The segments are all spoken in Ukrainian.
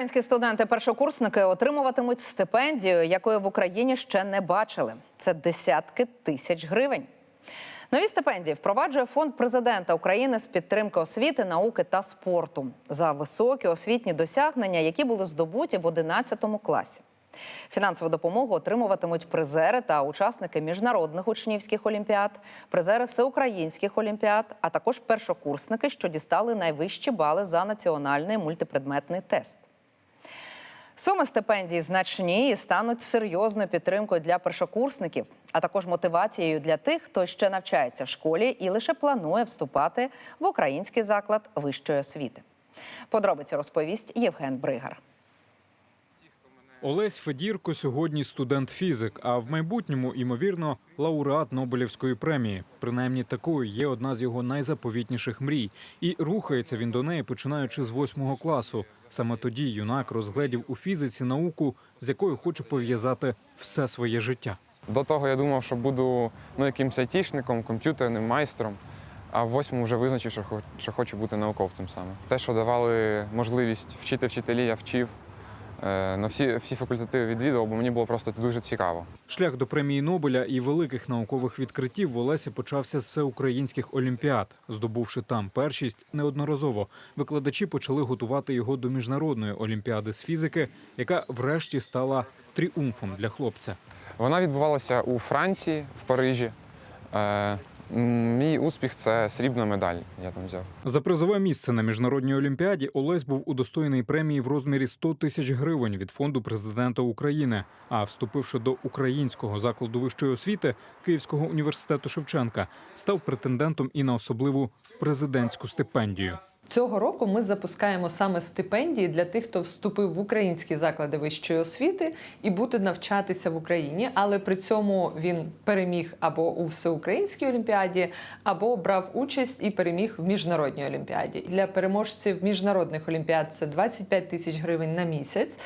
Українські студенти-першокурсники отримуватимуть стипендію, якої в Україні ще не бачили. Це десятки тисяч гривень. Нові стипендії впроваджує фонд президента України з підтримки освіти, науки та спорту за високі освітні досягнення, які були здобуті в 11 класі. Фінансову допомогу отримуватимуть призери та учасники міжнародних учнівських олімпіад, призери всеукраїнських олімпіад, а також першокурсники, що дістали найвищі бали за національний мультипредметний тест. Суми стипендій значні і стануть серйозною підтримкою для першокурсників, а також мотивацією для тих, хто ще навчається в школі і лише планує вступати в український заклад вищої освіти. Подробиці розповість Євген Бригар. Олесь Федірко сьогодні студент-фізик, а в майбутньому, ймовірно, лауреат Нобелівської премії. Принаймні такою є одна з його найзаповітніших мрій. І рухається він до неї, починаючи з восьмого класу. Саме тоді юнак розгледів у фізиці науку, з якою хоче пов'язати все своє життя. До того я думав, що буду ну, якимось айтішником, комп'ютерним майстром. А в восьмому вже визначив, що хочу бути науковцем саме. Те, що давали можливість вчити вчителі, я вчив. Е, На всі, всі факультети відвідував, бо мені було просто це дуже цікаво. Шлях до премії Нобеля і великих наукових відкриттів в Олесі почався з всеукраїнських олімпіад. Здобувши там першість неодноразово, викладачі почали готувати його до міжнародної олімпіади з фізики, яка врешті стала тріумфом для хлопця. Вона відбувалася у Франції, в Парижі. Мій успіх це срібна медаль. Я там взяв. За призове місце на міжнародній олімпіаді Олесь був удостоєний премії в розмірі 100 тисяч гривень від фонду президента України. А вступивши до українського закладу вищої освіти Київського університету Шевченка, став претендентом і на особливу президентську стипендію. Цього року ми запускаємо саме стипендії для тих, хто вступив в українські заклади вищої освіти і буде навчатися в Україні, але при цьому він переміг або у всеукраїнській олімпіаді, або брав участь і переміг в міжнародній олімпіаді. Для переможців міжнародних олімпіад це 25 тисяч гривень на місяць.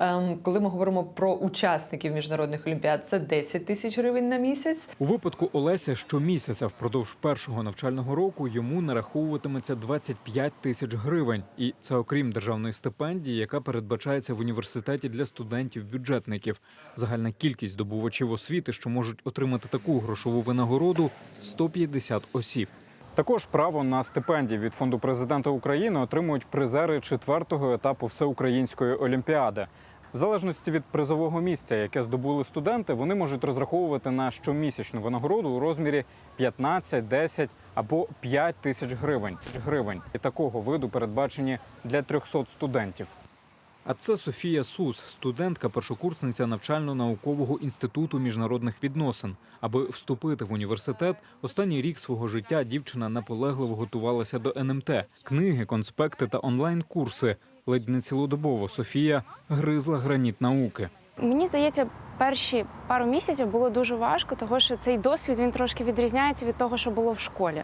Ем, Коли ми говоримо про учасників міжнародних олімпіад, це 10 тисяч гривень на місяць. У випадку Олеся щомісяця впродовж першого навчального року йому нараховуватиметься 25 тисяч гривень, і це окрім державної стипендії, яка передбачається в університеті для студентів-бюджетників. Загальна кількість добувачів освіти, що можуть отримати таку грошову винагороду 150 осіб. Також право на стипендії від фонду президента України отримують призери четвертого етапу всеукраїнської олімпіади. В залежності від призового місця, яке здобули студенти, вони можуть розраховувати на щомісячну винагороду у розмірі 15, 10 або 5 тисяч гривень. гривень. І такого виду передбачені для 300 студентів. А це Софія Сус, студентка, першокурсниця навчально-наукового інституту міжнародних відносин. Аби вступити в університет, останній рік свого життя дівчина наполегливо готувалася до НМТ. Книги, конспекти та онлайн-курси. Ледь не цілодобово Софія гризла граніт науки. Мені здається, перші пару місяців було дуже важко, тому що цей досвід він трошки відрізняється від того, що було в школі.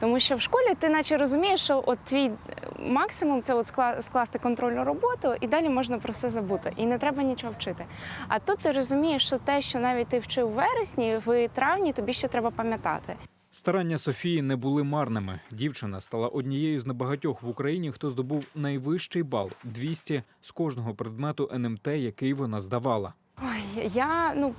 Тому що в школі ти наче розумієш, що от твій максимум це от скла- скласти контрольну роботу, і далі можна про все забути. І не треба нічого вчити. А тут ти розумієш, що те, що навіть ти вчив в вересні, в травні тобі ще треба пам'ятати. Старання Софії не були марними. Дівчина стала однією з небагатьох в Україні, хто здобув найвищий бал 200 з кожного предмету НМТ, який вона здавала. Ой, я ну.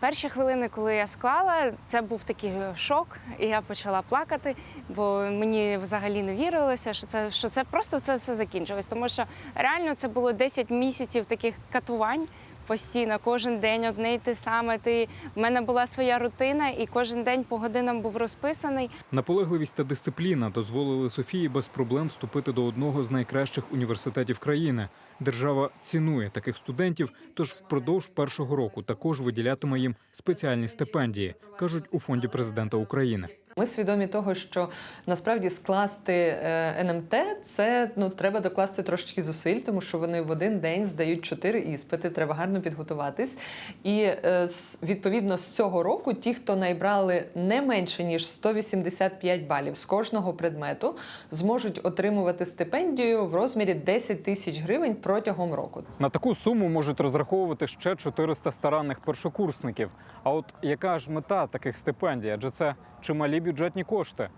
Перші хвилини, коли я склала, це був такий шок, і я почала плакати, бо мені взагалі не вірилося, що це що це просто це все закінчилось. Тому що реально це було 10 місяців таких катувань постійно, кожен день одне й те саме. Ти в мене була своя рутина, і кожен день по годинам був розписаний. Наполегливість та дисципліна дозволили Софії без проблем вступити до одного з найкращих університетів країни. Держава цінує таких студентів, тож впродовж першого року також виділятиме їм спеціальні стипендії, кажуть у фонді президента України. Ми свідомі того, що насправді скласти е, НМТ це ну треба докласти трошечки зусиль, тому що вони в один день здають чотири іспити. Треба гарно підготуватись. І е, відповідно з цього року ті, хто найбрали не менше ніж 185 балів з кожного предмету, зможуть отримувати стипендію в розмірі 10 тисяч гривень протягом року. На таку суму можуть розраховувати ще 400 старанних першокурсників. А от яка ж мета таких стипендій? Адже це чималі бюджетні кошти.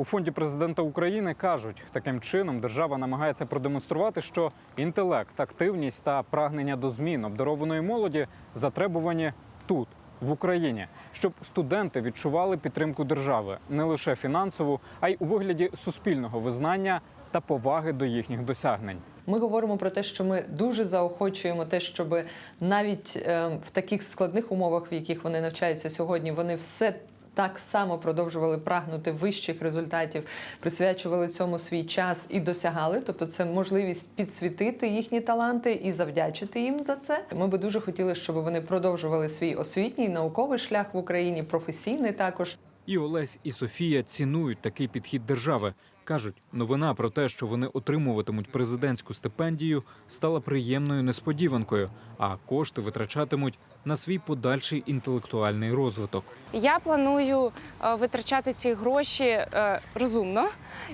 У фонді президента України кажуть, таким чином держава намагається продемонструвати, що інтелект, активність та прагнення до змін обдарованої молоді затребувані тут, в Україні, щоб студенти відчували підтримку держави не лише фінансову, а й у вигляді суспільного визнання та поваги до їхніх досягнень. Ми говоримо про те, що ми дуже заохочуємо те, щоб навіть е, в таких складних умовах, в яких вони навчаються сьогодні, вони все. Так само продовжували прагнути вищих результатів, присвячували цьому свій час і досягали. Тобто, це можливість підсвітити їхні таланти і завдячити їм за це. Ми би дуже хотіли, щоб вони продовжували свій освітній науковий шлях в Україні, професійний також. І Олесь, і Софія цінують такий підхід держави. Кажуть, новина про те, що вони отримуватимуть президентську стипендію, стала приємною несподіванкою, а кошти витрачатимуть на свій подальший інтелектуальний розвиток. Я планую е, витрачати ці гроші е, розумно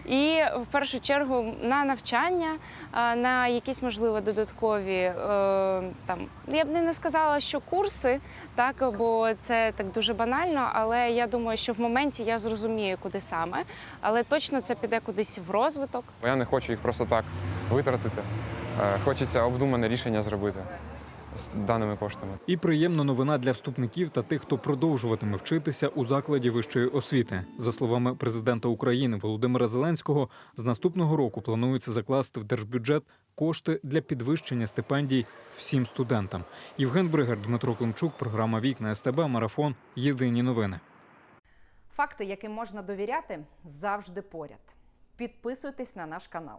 і в першу чергу на навчання, е, на якісь можливо додаткові там. Я б не сказала, що курси, так бо це так дуже банально. Але я думаю, що в моменті я зрозумію, куди саме. Але точно це піде кудись в розвиток. Я не хочу їх просто так витратити. Хочеться обдумане рішення зробити з даними коштами. І приємна новина для вступників та тих, хто продовжуватиме вчитися у закладі вищої освіти. За словами президента України Володимира Зеленського, з наступного року планується закласти в держбюджет кошти для підвищення стипендій всім студентам. Євген Бригар, Дмитро Климчук, програма Вікна СТБ, Марафон. Єдині новини. Факти, яким можна довіряти, завжди поряд. Підписуйтесь на наш канал.